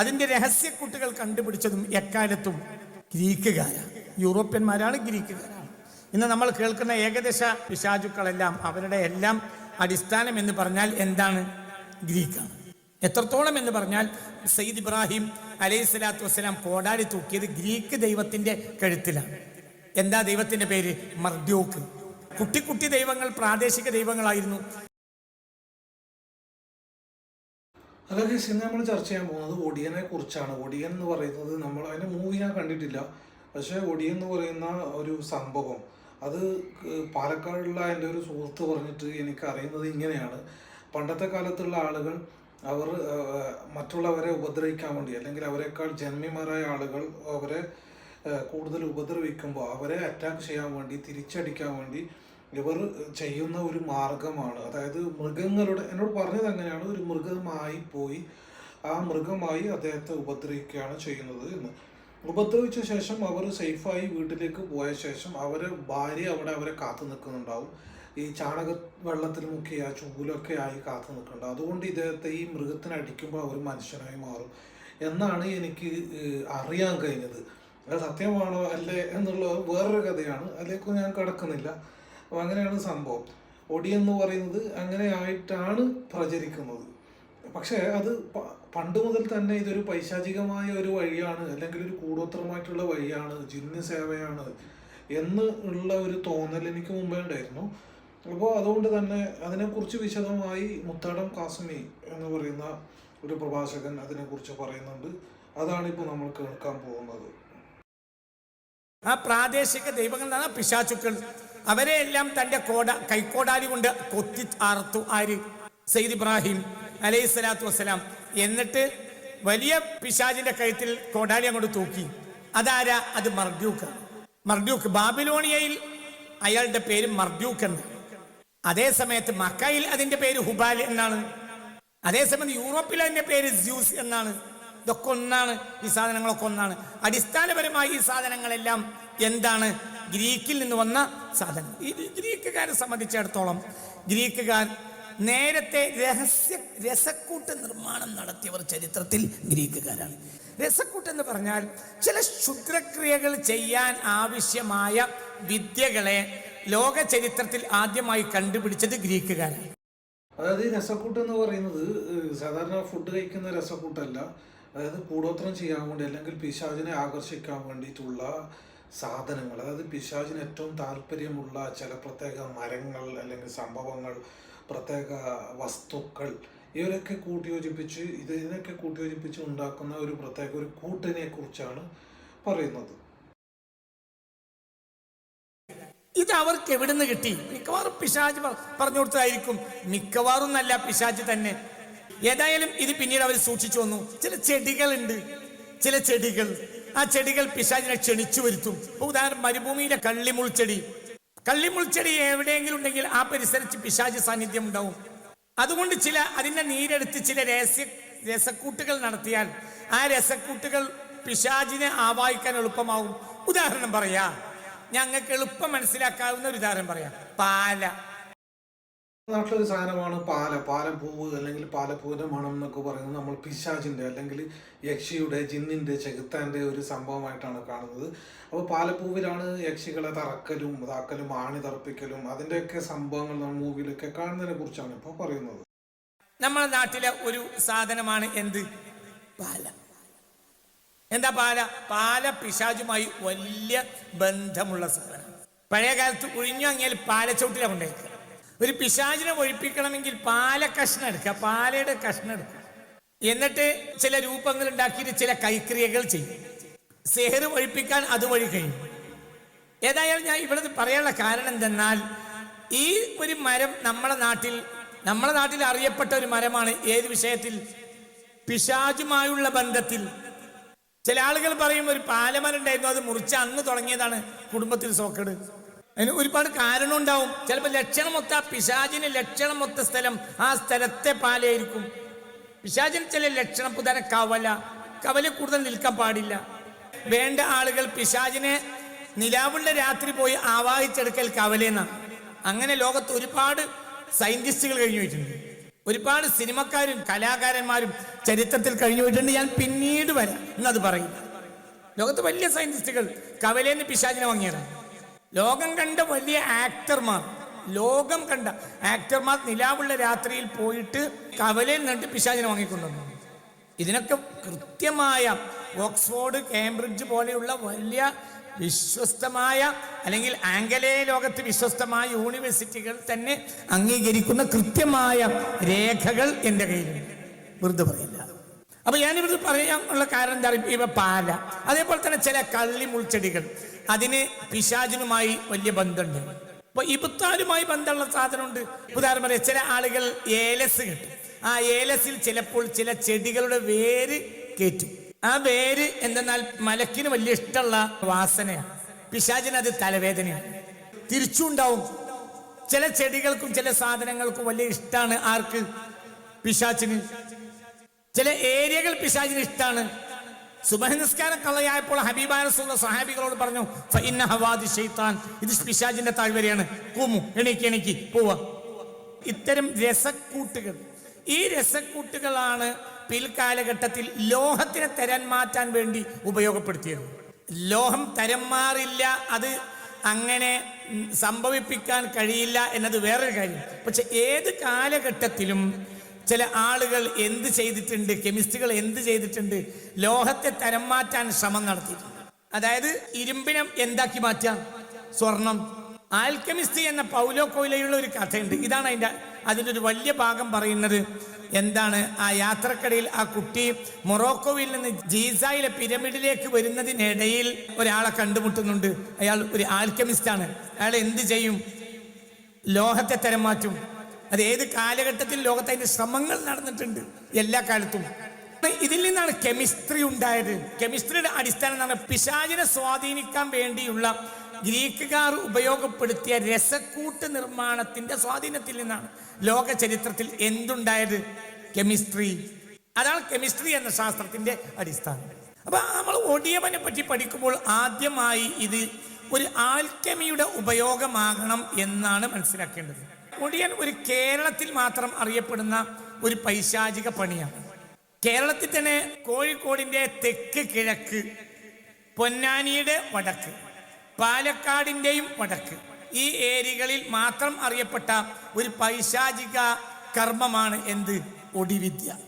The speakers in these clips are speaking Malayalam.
അതിന്റെ രഹസ്യക്കുട്ടുകൾ കണ്ടുപിടിച്ചതും എക്കാലത്തും ഗ്രീക്കുകാരാണ് യൂറോപ്യന്മാരാണ് ഗ്രീക്കുകാരാണ്. ഇന്ന് നമ്മൾ കേൾക്കുന്ന ഏകദേശ പിശാചുക്കളെല്ലാം അവരുടെ എല്ലാം അടിസ്ഥാനം എന്ന് പറഞ്ഞാൽ എന്താണ്? ഗ്രീക്കാണ്. എത്രത്തോളം എന്ന് പറഞ്ഞാൽ സയ്യിദ് ഇബ്രാഹിം അലൈഹി സ്വലാത്തു വസ്സലാം കോടാലി തൂക്കിയത് ഗ്രീക്ക് ദൈവത്തിന്റെ കഴുത്തിലാണ്. എന്താ ദൈവത്തിന്റെ പേര്? മർദ്യോക്ക്. കുട്ടി കുട്ടി ദൈവങ്ങൾ പ്രാദേശിക ദൈവങ്ങളായിരുന്നു. ഗൈസ് ഇന്ന് നമ്മൾ ചർച്ച ചെയ്യാൻ പോകുന്നത് ഒടിയനെ കുറിച്ചാണ്. ഒടിയൻ എന്ന് പറയുന്നത് നമ്മൾ അതിന്റെ മൂവി ഞാൻ കണ്ടിട്ടില്ല. പക്ഷേ ഒടിയൻ എന്ന് പറയുന്ന ഒരു സംഭവം. അത് പാലക്കാടുള്ള എന്റെ ഒരു സുഹൃത്ത് പറഞ്ഞിട്ട് എനിക്ക് അറിയുന്നത് ഇങ്ങനെയാണ്. പണ്ടത്തെ കാലത്തുള്ള ആളുകൾ അവർ മറ്റുള്ളവരെ ഉപദ്രവിക്കാൻ വേണ്ടി അല്ലെങ്കിൽ അവരെക്കാൾ ജന്മിമാരായ ആളുകൾ അവരെ കൂടുതൽ ഉപദ്രവിക്കുമ്പോൾ അവരെ അറ്റാക്ക് ചെയ്യാൻ വേണ്ടി തിരിച്ചടിക്കാൻ വേണ്ടി ഇവർ ചെയ്യുന്ന ഒരു മാർഗമാണ്. അതായത് മൃഗങ്ങളുടെ എന്നോട് പറഞ്ഞത് അങ്ങനെയാണ് ഒരു മൃഗമായി പോയി ആ മൃഗമായി അദ്ദേഹത്തെ ഉപദ്രവിക്കുകയാണ് ചെയ്യുന്നത് എന്ന്. ഉപദ്രവിച്ച ശേഷം അവർ സേഫായി വീട്ടിലേക്ക് പോയ ശേഷം അവരെ ഭാര്യ അവിടെ അവരെ കാത്തു നിൽക്കുന്നുണ്ടാവും. ഈ ചാണക വെള്ളത്തിൽ മുക്കി ആ ചൂലൊക്കെ ആയി കാത്തു നിൽക്കുന്നുണ്ട്. അതുകൊണ്ട് ഇദ്ദേഹത്തെ ഈ മൃഗത്തിനെ അടിക്കുമ്പോൾ അവർ മനുഷ്യനായി മാറും എന്നാണ് എനിക്ക് അറിയാൻ കഴിഞ്ഞത്. അത് സത്യമാണോ അല്ലേ എന്നുള്ളത് വേറൊരു കഥയാണ്. അതിലേക്ക് ഞാൻ കടക്കുന്നില്ല. അപ്പോൾ അങ്ങനെയാണ് സംഭവം. ഒടി എന്ന് പറയുന്നത് അങ്ങനെ ആയിട്ടാണ് പ്രചരിക്കുന്നത്. പക്ഷേ അത് പണ്ട് മുതൽ തന്നെ ഇതൊരു പൈശാചികമായ ഒരു വഴിയാണ് അല്ലെങ്കിൽ ഒരു കൂടോത്രമായിട്ടുള്ള വഴിയാണ് ജിന്ന് സേവയാണ് എന്ന് ഉള്ള ഒരു തോന്നൽ എനിക്ക് മുമ്പേ ഉണ്ടായിരുന്നു. അപ്പോൾ അതുകൊണ്ട് തന്നെ അതിനെക്കുറിച്ച് വിശദമായി മുത്താടം കാസ്മി എന്ന് പറയുന്ന ഒരു പ്രഭാഷകൻ അതിനെക്കുറിച്ച് പറയുന്നുണ്ട്. അതാണ് ഇപ്പോൾ നമ്മൾ കേൾക്കാൻ പോകുന്നത്. ആ പ്രാദേശിക ദൈവങ്ങൾ എന്നാണ് പിശാചുക്കൾ. അവരെ എല്ലാം തന്റെ കോട കൈക്കോടാലി കൊണ്ട് കൊത്തി ആർത്തു ആര്? സെയ്ദ് ഇബ്രാഹിം അലൈഹി സ്വലാത്തു വസ്സലാം. എന്നിട്ട് വലിയ പിശാചിന്റെ കഴുത്തിൽ കോടാലി അങ്ങോട്ട് തൂക്കി. അതാരാ? അത് മർദ്യൂക്ക് മർദ്യൂക്ക് ബാബിലോണിയയിൽ അയാളുടെ പേര് മർദ്യൂക്ക് എന്ന്. അതേ സമയത്ത് മക്കയിൽ അതിന്റെ പേര് ഹുബാൽ എന്നാണ്. അതേസമയം യൂറോപ്പിൽ അതിന്റെ പേര് സ്യൂസ് എന്നാണ്. ഇതൊക്കെ ഒന്നാണ്. ഈ സാധനങ്ങളൊക്കെ ഒന്നാണ്. അടിസ്ഥാനപരമായി ഈ സാധനങ്ങളെല്ലാം എന്താണ്? ഗ്രീക്കിൽ നിന്ന് വന്ന സാധനം ഈ ഗ്രീക്കുകാരെ സംബന്ധിച്ചിടത്തോളം ഗ്രീക്കുകാർ നേരത്തെ രഹസ്യ രസക്കൂട്ട് നിർമ്മാണം നടത്തിയവർ ചരിത്രത്തിൽ ഗ്രീക്കുകാരാണ്. രസക്കൂട്ട് എന്ന് പറഞ്ഞാൽ ചില ക്ഷുദ്രക്രിയകൾ ചെയ്യാൻ ആവശ്യമായ വിദ്യകളെ ലോക ചരിത്രത്തിൽ ആദ്യമായി കണ്ടുപിടിച്ചത് ഗ്രീക്കുകാരാണ്. അതായത് രസക്കൂട്ട് എന്ന് പറയുന്നത് സാധാരണ ഫുഡ് കഴിക്കുന്ന രസക്കൂട്ടല്ല. അതായത് കൂടോത്രം ചെയ്യാൻ വേണ്ടി അല്ലെങ്കിൽ പിശാചിനെ ആകർഷിക്കാൻ വേണ്ടിയിട്ടുള്ള സാധനങ്ങൾ അതായത് പിശാചിന് ഏറ്റവും താല്പര്യമുള്ള ചില പ്രത്യേക മരങ്ങൾ അല്ലെങ്കിൽ സംഭവങ്ങൾ പ്രത്യേക വസ്തുക്കൾ ഇവരൊക്കെ കൂട്ടിയോജിപ്പിച്ച് ഇതിനൊക്കെ കൂട്ടിയോജിപ്പിച്ച് ഉണ്ടാക്കുന്ന ഒരു പ്രത്യേക ഒരു കൂട്ടിനെ കുറിച്ചാണ് പറയുന്നത്. ഇത് അവർക്ക് എവിടുന്ന് കിട്ടി? മിക്കവാറും പിശാജ് പറഞ്ഞു കൊടുത്തതായിരിക്കും. മിക്കവാറും നല്ല പിശാജ് തന്നെ. ഏതായാലും ഇത് പിന്നീട് അവർ സൂക്ഷിച്ചു വന്നു. ചില ചെടികളുണ്ട്. ചില ചെടികൾ. ആ ചെടികൾ പിശാചിനെ ക്ഷണിച്ചു വരുത്തും. ഉദാഹരണം മരുഭൂമിയിലെ കള്ളിമുൾച്ചെടി കള്ളിമുൾച്ചെടി എവിടെയെങ്കിലും ഉണ്ടെങ്കിൽ ആ പരിസരത്ത് പിശാജ് സാന്നിധ്യം ഉണ്ടാവും. അതുകൊണ്ട് ചില അതിന്റെ നീരെടുത്ത് ചില രഹസ്യ രസക്കൂട്ടുകൾ നടത്തിയാൽ ആ രസക്കൂട്ടുകൾ പിശാജിനെ ആവാഹിക്കാൻ എളുപ്പമാവും ഉദാഹരണം പറയാ. ഞങ്ങൾക്ക് എളുപ്പം മനസ്സിലാക്കാവുന്ന ഒരു ഉദാഹരണം പറയാം. പാല. നാട്ടിലൊരു സാധനമാണ് പാല. പാലപ്പൂവ് അല്ലെങ്കിൽ പാലപ്പൂവിന്റെ മണം എന്നൊക്കെ പറയുന്നത് നമ്മൾ പിശാചിന്റെ അല്ലെങ്കിൽ യക്ഷിയുടെ ജിന്നിന്റെ ചെകുത്താന്റെ ഒരു സംഭവമായിട്ടാണ് കാണുന്നത്. അപ്പോൾ പാലപ്പൂവിലാണ് യക്ഷികളെ തറക്കലും ഇതാക്കലും ആണി തറപ്പിക്കലും അതിന്റെയൊക്കെ സംഭവങ്ങൾ നമ്മൾ മൂവിയിലൊക്കെ കാണുന്നതിനെ കുറിച്ചാണ് ഇപ്പോൾ പറയുന്നത്. നമ്മുടെ നാട്ടിലെ ഒരു സാധനമാണ് എന്ത്? പാല. എന്താ പാല? പാല പിശാചുമായി വലിയ ബന്ധമുള്ള സാധനം പഴയ കാലത്ത് ഒഴിഞ്ഞു അങ്ങനെ പാലച്ചോട്ടിലാണ് കൊണ്ടേക്കുക ഒരു പിശാചിനെ ഒഴിപ്പിക്കണമെങ്കിൽ പാല കഷ്ണം എടുക്കുക പാലയുടെ കഷ്ണം എടുക്കുക. എന്നിട്ട് ചില രൂപങ്ങൾ ഉണ്ടാക്കിയിട്ട് ചില കൈക്രിയകൾ ചെയ്യും. സെഹർ ഒഴിപ്പിക്കാൻ അതുവഴി കഴിയും. ഏതായാലും ഞാൻ ഇവിടെ പറയാനുള്ള കാരണം എന്തെന്നാൽ ഈ ഒരു മരം നമ്മുടെ നാട്ടിൽ നമ്മുടെ നാട്ടിൽ അറിയപ്പെട്ട ഒരു മരമാണ്. ഏത് വിഷയത്തിൽ? പിശാചുമായുള്ള ബന്ധത്തിൽ. ചില ആളുകൾ പറയും ഒരു പാലമരം ഉണ്ടായിരുന്നു അത് മുറിച്ച് അന്ന് തുടങ്ങിയതാണ് കുടുംബത്തിൽ സോക്കേട്. അതിന് ഒരുപാട് കാരണം ഉണ്ടാവും. ചിലപ്പോൾ ലക്ഷണം ലക്ഷണമൊത്ത പിശാചിന് ലക്ഷണമൊത്ത സ്ഥലം ആ സ്ഥലത്തെ പാലയായിരിക്കും. പിശാചിന് ചില ലക്ഷണം പുതന കവല. കവല കൂടുതൽ നിൽക്കാൻ പാടില്ല. വേണ്ട ആളുകൾ പിശാചിനെ നിലാവുള്ള രാത്രി പോയി ആവാഹിച്ചെടുക്കൽ കവലേന്നാണ് അങ്ങനെ ലോകത്ത് ഒരുപാട് സയന്റിസ്റ്റുകൾ കഴിഞ്ഞു പോയിട്ടുണ്ട്. ഒരുപാട് സിനിമക്കാരും കലാകാരന്മാരും ചരിത്രത്തിൽ കഴിഞ്ഞു പോയിട്ടുണ്ട്. ഞാൻ പിന്നീട് വരാം. എന്നത് പറയും ലോകത്ത് വലിയ സയന്റിസ്റ്റുകൾ കവലേന്ന് പിശാചിനെ വാങ്ങിയതാണ്. ലോകം കണ്ട വലിയ ആക്ടർമാർ ലോകം കണ്ട ആക്ടർമാർ നിലാവുള്ള രാത്രിയിൽ പോയിട്ട് കവലയിൽ നിന്നിട്ട് പിശാചിനെ വാങ്ങിക്കൊണ്ടുവന്നു. ഇതിനൊക്കെ കൃത്യമായ ഓക്സ്ഫോർഡ് കേംബ്രിഡ്ജ് പോലെയുള്ള വലിയ വിശ്വസ്തമായ അല്ലെങ്കിൽ ആംഗലേയ ലോകത്ത് വിശ്വസ്തമായ യൂണിവേഴ്സിറ്റികൾ തന്നെ അംഗീകരിക്കുന്ന കൃത്യമായ രേഖകൾ എന്റെ കയ്യിലുണ്ട്. വെറുതെ പറയില്ല. അപ്പൊ ഞാനിവിടെ പറയാനുള്ള കാരണം എന്താ പറയുക ഇവ പാല. അതേപോലെ തന്നെ ചില കള്ളി മുൾച്ചെടികൾ. അതിന് പിശാചിനുമായി വലിയ ബന്ധമുണ്ട്. അപ്പൊ ഇബുത്താലുമായി ബന്ധമുള്ള സാധനമുണ്ട്. ഉദാഹരണം പറയാം ചില ആളുകൾ ഏലസ് കിട്ടും. ആ ഏലസിൽ ചിലപ്പോൾ ചില ചെടികളുടെ വേര് കയറ്റും ആ വേര് എന്തെന്നാൽ മലക്കിന് വലിയ ഇഷ്ടമുള്ള വാസനയാണ്. പിശാചിന് അത് തലവേദനയാണ്. തിരിച്ചുണ്ടാവും. ചില ചെടികൾക്കും ചില സാധനങ്ങൾക്കും വലിയ ഇഷ്ടമാണ് ആർക്ക്? പിശാച്ചിന് ചില ഏരിയകൾ പിശാചിന് ഇഷ്ടമാണ് സുബഹനിസ്കാരം കളയായപ്പോൾ ഹബീബായ റസൂലുള്ള സഹാബികളോട് പറഞ്ഞു "ഫഇന്ന ഹവാദി ശൈത്താൻ. ഇത് പിശാജിന്റെ താഴ്വരയാണ്. കൂമു എണീക്ക് എണീക്ക് പോവാ. ഇത്തരം രസക്കൂട്ടുകൾ. ഈ രസക്കൂട്ടുകളാണ് പിൽക്കാലഘട്ടത്തിൽ ലോഹത്തിനെ തരം മാറ്റാൻ വേണ്ടി ഉപയോഗപ്പെടുത്തിയത്. ലോഹം തരം മാറില്ല അത് അങ്ങനെ സംഭവിപ്പിക്കാൻ കഴിയില്ല എന്നത് വേറൊരു കാര്യം. പക്ഷെ ഏത് കാലഘട്ടത്തിലും ചില ആളുകൾ എന്ത് ചെയ്തിട്ടുണ്ട് കെമിസ്റ്റുകൾ എന്ത് ചെയ്തിട്ടുണ്ട് ലോഹത്തെ തരം മാറ്റാൻ ശ്രമം നടത്തിയിട്ടുണ്ട്. അതായത് ഇരുമ്പിനം എന്താക്കി മാറ്റാം? സ്വർണം. ആൽക്കമിസ്റ്റ് എന്ന പൗലോ കോയിലയുള്ള ഒരു കഥയുണ്ട്. ഇതാണ് അതിന്റെ അതിന്റെ ഒരു വലിയ ഭാഗം പറയുന്നത്. എന്താണ്? ആ യാത്രക്കിടയിൽ ആ കുട്ടി മൊറോക്കോയിൽ നിന്ന് ജീസായിലെ പിരമിഡിലേക്ക് വരുന്നതിനിടയിൽ ഒരാളെ കണ്ടുമുട്ടുന്നുണ്ട്. അയാൾ ഒരു ആൽക്കമിസ്റ്റാണ്. അയാൾ എന്ത് ചെയ്യും? ലോഹത്തെ തരം മാറ്റും. അത് ഏത് കാലഘട്ടത്തിൽ ലോകത്ത് അതിന്റെ ശ്രമങ്ങൾ നടന്നിട്ടുണ്ട്? എല്ലാ കാലത്തും. ഇതിൽ നിന്നാണ് കെമിസ്ട്രി ഉണ്ടായത്. കെമിസ്ട്രിയുടെ അടിസ്ഥാനം എന്ന് പറഞ്ഞാൽ പിശാചിനെ സ്വാധീനിക്കാൻ വേണ്ടിയുള്ള ഗ്രീക്കുകാർ ഉപയോഗപ്പെടുത്തിയ രസക്കൂട്ട് നിർമ്മാണത്തിന്റെ സ്വാധീനത്തിൽ നിന്നാണ് ലോക ചരിത്രത്തിൽ എന്തുണ്ടായത്? കെമിസ്ട്രി. അതാണ് കെമിസ്ട്രി എന്ന ശാസ്ത്രത്തിന്റെ അടിസ്ഥാനം. അപ്പൊ നമ്മൾ ഒടിയവനെ പറ്റി പഠിക്കുമ്പോൾ ആദ്യമായി ഇത് ഒരു ആൽക്കമിയുടെ ഉപയോഗമാകണം എന്നാണ് മനസ്സിലാക്കേണ്ടത്. ഒടിയൻ ഒരു കേരളത്തിൽ മാത്രം അറിയപ്പെടുന്ന ഒരു പൈശാചിക പണിയാണ്. കേരളത്തിൽ തന്നെ കോഴിക്കോടിന്റെ തെക്ക് കിഴക്ക് പൊന്നാനിയുടെ വടക്ക് പാലക്കാടിന്റെയും വടക്ക്. ഈ ഏരിയകളിൽ മാത്രം അറിയപ്പെട്ട ഒരു പൈശാചിക കർമ്മമാണ് എന്ത്? ഒടിവിദ്യ.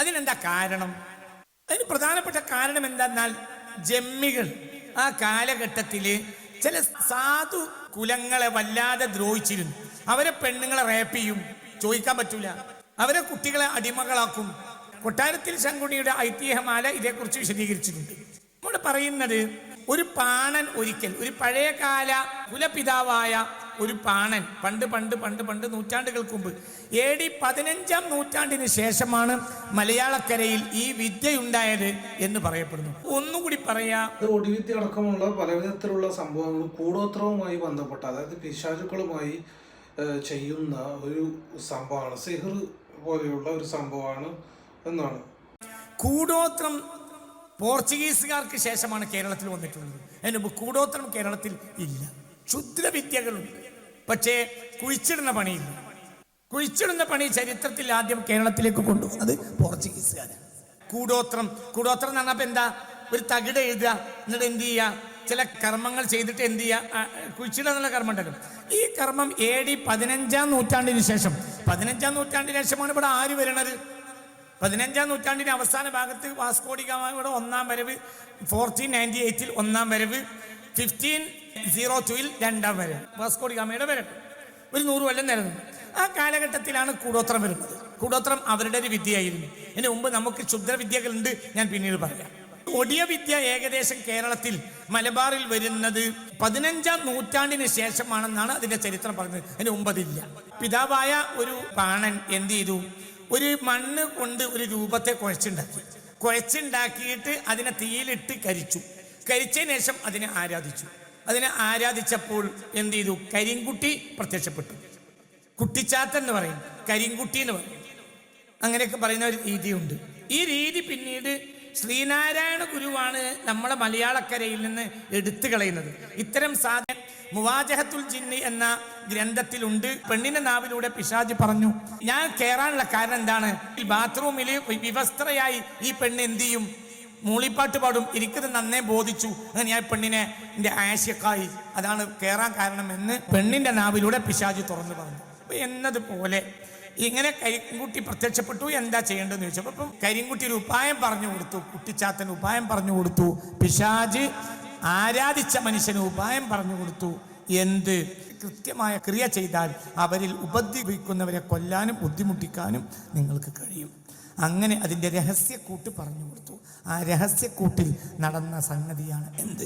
അതിനെന്താ കാരണം? അതിന് പ്രധാനപ്പെട്ട കാരണം എന്താന്നാൽ ജമ്മികൾ ആ കാലഘട്ടത്തിൽ ചില സാധു കുലങ്ങളെ വല്ലാതെ ദ്രോഹിച്ചിരുന്നു. അവരെ പെണ്ണുങ്ങളെ റേപ്പ് ചെയ്യും. ചോദിക്കാൻ പറ്റൂല. അവരെ കുട്ടികളെ അടിമകളാക്കും. കൊട്ടാരത്തിൽ ശങ്കുണിയുടെ ഐതിഹ്യമാല ഇതേക്കുറിച്ച് വിശദീകരിച്ചിട്ടുണ്ട്. നമ്മൾ പറയുന്നത് ഒരു പാണൻ ഒരിക്കൽ ഒരു പഴയകാല കുലപിതാവായ ഒരു പാണൻ പണ്ട് പണ്ട് പണ്ട് പണ്ട് നൂറ്റാണ്ടുകൾക്ക് മുമ്പ് എ ഡി പതിനഞ്ചാം നൂറ്റാണ്ടിന് ശേഷമാണ് മലയാളക്കരയിൽ ഈ വിദ്യയുണ്ടായത് എന്ന് പറയപ്പെടുന്നു. ഒന്നുകൂടി പറയാ. ഒടിവിദ്യ അടക്കമുള്ള പലവിധത്തിലുള്ള സംഭവങ്ങളും കൂടോത്രവുമായി ബന്ധപ്പെട്ട അതായത് പിശാചുക്കളുമായി ചെയ്യുന്ന ഒരു സംഭവമാണ്. സിഹർ പോലെയുള്ള ഒരു സംഭവമാണ് എന്നാണ്. കൂടോത്രം പോർച്ചുഗീസുകാർക്ക് ശേഷമാണ് കേരളത്തിൽ വന്നിട്ടുള്ളത്. അതിന് കൂടോത്രം കേരളത്തിൽ ഇല്ല. ക്ഷുദ്രവിദ്യകളുണ്ട്. പക്ഷേ കുഴിച്ചിടുന്ന പണിയില്ല. കുഴിച്ചിടുന്ന പണി ചരിത്രത്തിൽ ആദ്യം കേരളത്തിലേക്ക് കൊണ്ടുവന്നത് പോർച്ചുഗീസുകാരാണ് കൂടോത്രം. കൂടോത്രം എന്ന് പറഞ്ഞപ്പോൾ എന്താ? ഒരു തകിട് എഴുതുക എന്നിട്ട് എന്ത് ചെയ്യുക? ചില കർമ്മങ്ങൾ ചെയ്തിട്ട് എന്ത് ചെയ്യുക? കുഴിച്ചിടുക എന്നുള്ള കർമ്മം ഉണ്ടല്ലോ. ഈ കർമ്മം എ ഡി പതിനഞ്ചാം നൂറ്റാണ്ടിന് ശേഷം. പതിനഞ്ചാം നൂറ്റാണ്ടിന് ശേഷമാണ് ഇവിടെ ആര് വരണത്? പതിനഞ്ചാം നൂറ്റാണ്ടിന്റെ അവസാന ഭാഗത്ത് വാസ്കോഡി ഗാമയുടെ ഒന്നാം വരവ് ഫോർട്ടീൻ നയന്റി എയ്റ്റിൽ ഒന്നാം വരവ് ഫിഫ്റ്റീൻ സീറോ ടുവിൽ രണ്ടാം വരവ്. വാസ്കോഡി ഗാമയുടെ വരവ്. ഒരു നൂറ് കൊല്ലം നിലനിന്നു ആ കാലഘട്ടത്തിലാണ് കൂടോത്രം വരുന്നത്. കൂടോത്രം അവരുടെ ഒരു വിദ്യയായിരുന്നു. ഇതിന് മുമ്പ് നമുക്ക് ക്ഷുദ്രവിദ്യകളുണ്ട് ഞാൻ പിന്നീട് പറയാം. ഒടിയ വിദ്യ ഏകദേശം കേരളത്തിൽ മലബാറിൽ വരുന്നത് പതിനഞ്ചാം നൂറ്റാണ്ടിന് ശേഷമാണെന്നാണ് അതിന്റെ ചരിത്രം പറയുന്നത് അതിന് മുമ്പതില്ല പിതാവായ ഒരു പാണൻ എന്ത് ചെയ്തു? ഒരു മണ്ണ് കൊണ്ട് ഒരു രൂപത്തെ കുഴച്ചുണ്ടാക്കി. കുഴച്ചുണ്ടാക്കിയിട്ട് അതിനെ തീയിലിട്ട് കരിച്ചു. കരിച്ചതിന് ശേഷം അതിനെ ആരാധിച്ചു. അതിനെ ആരാധിച്ചപ്പോൾ എന്ത് ചെയ്തു? കരിങ്കുട്ടി പ്രത്യക്ഷപ്പെട്ടു. കുട്ടിച്ചാത്ത എന്ന് പറയും. കരിങ്കുട്ടി എന്ന് പറയും. അങ്ങനെയൊക്കെ പറയുന്ന ഒരു രീതിയുണ്ട്. ഈ രീതി പിന്നീട് ശ്രീനാരായണ ഗുരുവാണ് നമ്മളെ മലയാളക്കരയിൽ നിന്ന് എടുത്തു കളയുന്നത്. ഇത്തരം സാധനം മുവാജഹത്തുൽ ജിന്നി എന്ന ഗ്രന്ഥത്തിലുണ്ട്. പെണ്ണിന്റെ നാവിലൂടെ പിശാജ് പറഞ്ഞു. ഞാൻ കയറാനുള്ള കാരണം എന്താണ്? ബാത്റൂമിൽ വിവസ്ത്രയായി ഈ പെണ്ണ് എന്ത് ചെയ്യും? മൂളിപ്പാട്ട് പാടും. എനിക്കത് നന്നേ ബോധിച്ചു. അങ്ങനെ ഞാൻ പെണ്ണിനെ എന്റെ ആശയക്കായി. അതാണ് കയറാൻ കാരണമെന്ന് പെണ്ണിന്റെ നാവിലൂടെ പിശാജ് തുറന്നു പറഞ്ഞു. എന്നതുപോലെ ഇങ്ങനെ കരിങ്കുട്ടി പ്രത്യക്ഷപ്പെട്ടു. എന്താ ചെയ്യേണ്ടതെന്ന് ചോദിച്ചപ്പോൾ അപ്പം കരിങ്കുട്ടി ഒരു ഉപായം പറഞ്ഞു കൊടുത്തു. കുട്ടിച്ചാത്തൻ ഉപായം പറഞ്ഞു കൊടുത്തു. പിശാജ് ആരാധിച്ച മനുഷ്യന് ഉപായം പറഞ്ഞു കൊടുത്തു. എന്ത്? കൃത്യമായ ക്രിയ ചെയ്താൽ അവരിൽ ഉപദ്രവിക്കുന്നവരെ കൊല്ലാനും ബുദ്ധിമുട്ടിക്കാനും നിങ്ങൾക്ക് കഴിയും. അങ്ങനെ അതിന്റെ രഹസ്യക്കൂട്ട് പറഞ്ഞു കൊടുത്തു. ആ രഹസ്യക്കൂട്ടിൽ നടന്ന സംഗതിയാണ് എന്ത്?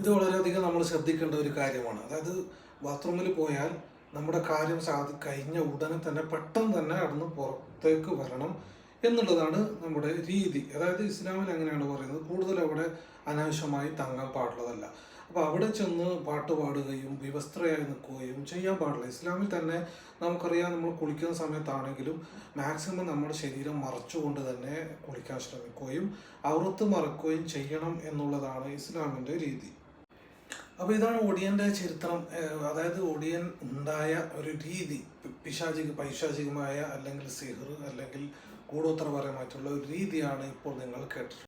ഇത് വളരെയധികം നമ്മൾ ശ്രദ്ധിക്കേണ്ട ഒരു കാര്യമാണ്. അതായത് ബാത്റൂമിൽ പോയാൽ നമ്മുടെ കാര്യം സാധി കഴിഞ്ഞ ഉടനെ തന്നെ പെട്ടെന്ന് തന്നെ അവിടുന്ന് പുറത്തേക്ക് വരണം. എന്നുള്ളതാണ് നമ്മുടെ രീതി. അതായത് ഇസ്ലാമിൽ അങ്ങനെയാണ് പറയുന്നത്. കൂടുതൽ അവിടെ അനാവശ്യമായി തങ്ങാൻ പാടുള്ളതല്ല. അപ്പോൾ അവിടെ ചെന്ന് പാട്ട് പാടുകയും വിവസ്ത്രയായി നിൽക്കുകയും ചെയ്യാൻ പാടില്ല. ഇസ്ലാമിൽ തന്നെ നമുക്കറിയാം നമ്മൾ കുളിക്കുന്ന സമയത്താണെങ്കിലും മാക്സിമം നമ്മുടെ ശരീരം മറച്ചുകൊണ്ട് തന്നെ കുളിക്കാൻ ശ്രമിക്കുകയും ഔറത്ത് മറക്കുകയും ചെയ്യണം എന്നുള്ളതാണ് ഇസ്ലാമിന്റെ രീതി. അപ്പോൾ ഇതാണ് ഒടിയന്റെ ചരിത്രം. അതായത് ഒടിയൻ ഉണ്ടായ ഒരു രീതി. പിശാചിക പൈശാചികമായ അല്ലെങ്കിൽ സിഹർ അല്ലെങ്കിൽ കൂടോത്രപരമായിട്ടുള്ള ഒരു രീതിയാണ് ഇപ്പോൾ നിങ്ങൾ കേട്ടത്